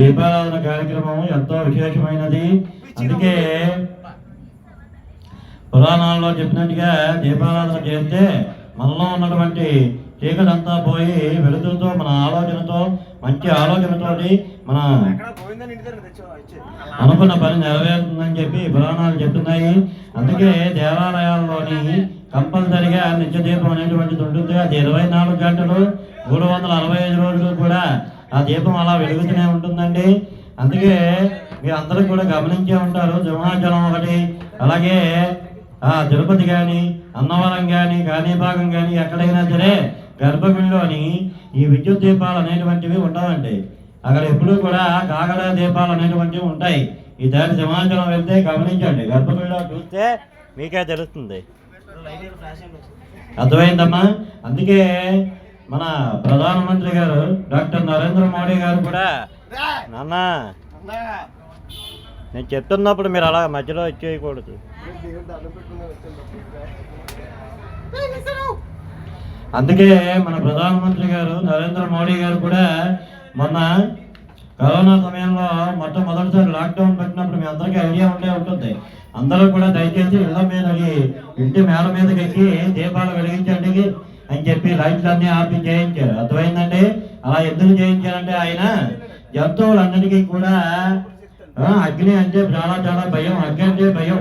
దీపారాధన కార్యక్రమం ఎంతో విశేషమైనది. అందుకే పురాణాల్లో చెప్పినట్టుగా దీపారాధన చేస్తే మనలో ఉన్నటువంటి చీకటంతా పోయి వెలుతురుతో మన ఆలోచనతో మంచి ఆలోచనతో మన అనుకున్న పని నెరవేరుతుందని చెప్పి పురాణాలు చెప్తున్నాయి. అందుకే దేవాలయాల్లోని కంపల్సరిగా నిత్య దీపం అనేటువంటిది ఉంటుంది. అది ఇరవై నాలుగు గంటలు మూడు వందల అరవై ఐదు రోజులు కూడా ఆ దీపం అలా వెలుగుతూనే ఉంటుందండి. అందుకే మీరు అందరూ కూడా గమనించే ఉంటారు. సింహాచలం ఒకటి అలాగే ఆ తిరుపతి కానీ అన్నవరం కానీ కాణీభాగం కానీ ఎక్కడైనా సరే గర్భగుడిలోని ఈ విద్యుత్ దీపాలు అనేటువంటివి ఉండవండి. అక్కడ ఎప్పుడూ కూడా కాగడ దీపాలు అనేటువంటివి ఉంటాయి. ఈ దారి సింహాచలం వెళ్తే గమనించండి. గర్భగుడిలో చూస్తే మీకే తెలుస్తుంది. అర్థమైందమ్మా? అందుకే మన ప్రధానమంత్రి గారు డాక్టర్ నరేంద్ర మోడీ గారు కూడా నాన్న నేను చెప్తున్నప్పుడు మీరు అలా మధ్యలో ఇచ్చేయకూడదు అందుకే మన ప్రధానమంత్రి గారు నరేంద్ర మోడీ గారు కూడా మొన్న కరోనా సమయంలో మొట్టమొదటిసారి లాక్డౌన్ పెట్టినప్పుడు మీ అందరికీ ఐడియా ఉండే ఉంటుంది. అందరూ కూడా దయచేసి ఇళ్ళ మీదకి ఇంటి మేల మీదకి ఎక్కి దీపాలు వెలిగించండి. అని చెప్పి లైట్లన్నీ ఆపి చేయించారు అర్థమైందండి? అలా ఎందుకు చేయించారంటే ఆయన జంతువులందరికీ కూడా అగ్ని అంటే చాలా చాలా భయం అగ్ని అంటే భయం.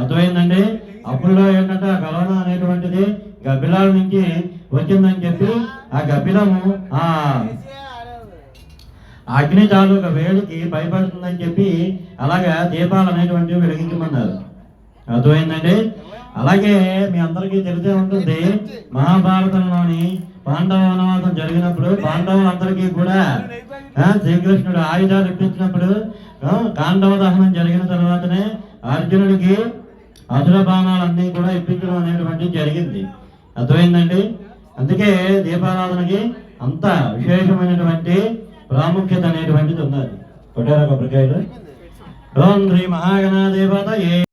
అర్థమైందండి? అప్పుడులో ఏంటంటే ఆ కరోనా అనేటువంటిది గబ్బిలాల నుంచి వచ్చిందని చెప్పి ఆ గబ్బిలము ఆ అగ్ని తాలూకా వేడికి భయపడుతుందని చెప్పి అలాగా దీపాలు అనేటువంటివి వెలిగించమన్నారు. అర్థమైందండి? అలాగే మీ అందరికీ తెలిసే ఉంటుంది మహాభారతంలోని పాండవ వనవాసం జరిగినప్పుడు పాండవులందరికీ కూడా శ్రీకృష్ణుడు ఆయుధాలు ఇప్పించినప్పుడు కాండవ దహనం జరిగిన తర్వాతనే అర్జునుడికి అసుర బాణాలన్నీ కూడా ఇప్పించడం అనేటువంటిది జరిగింది. అర్థమైందండి? అందుకే దీపారాధనకి అంత విశేషమైనటువంటి ప్రాముఖ్యత అనేటువంటిది ఉన్నది. కొట్టారా కొబ్బరికాయలు? ఓం శ్రీ మహాగణాధిపత ఏ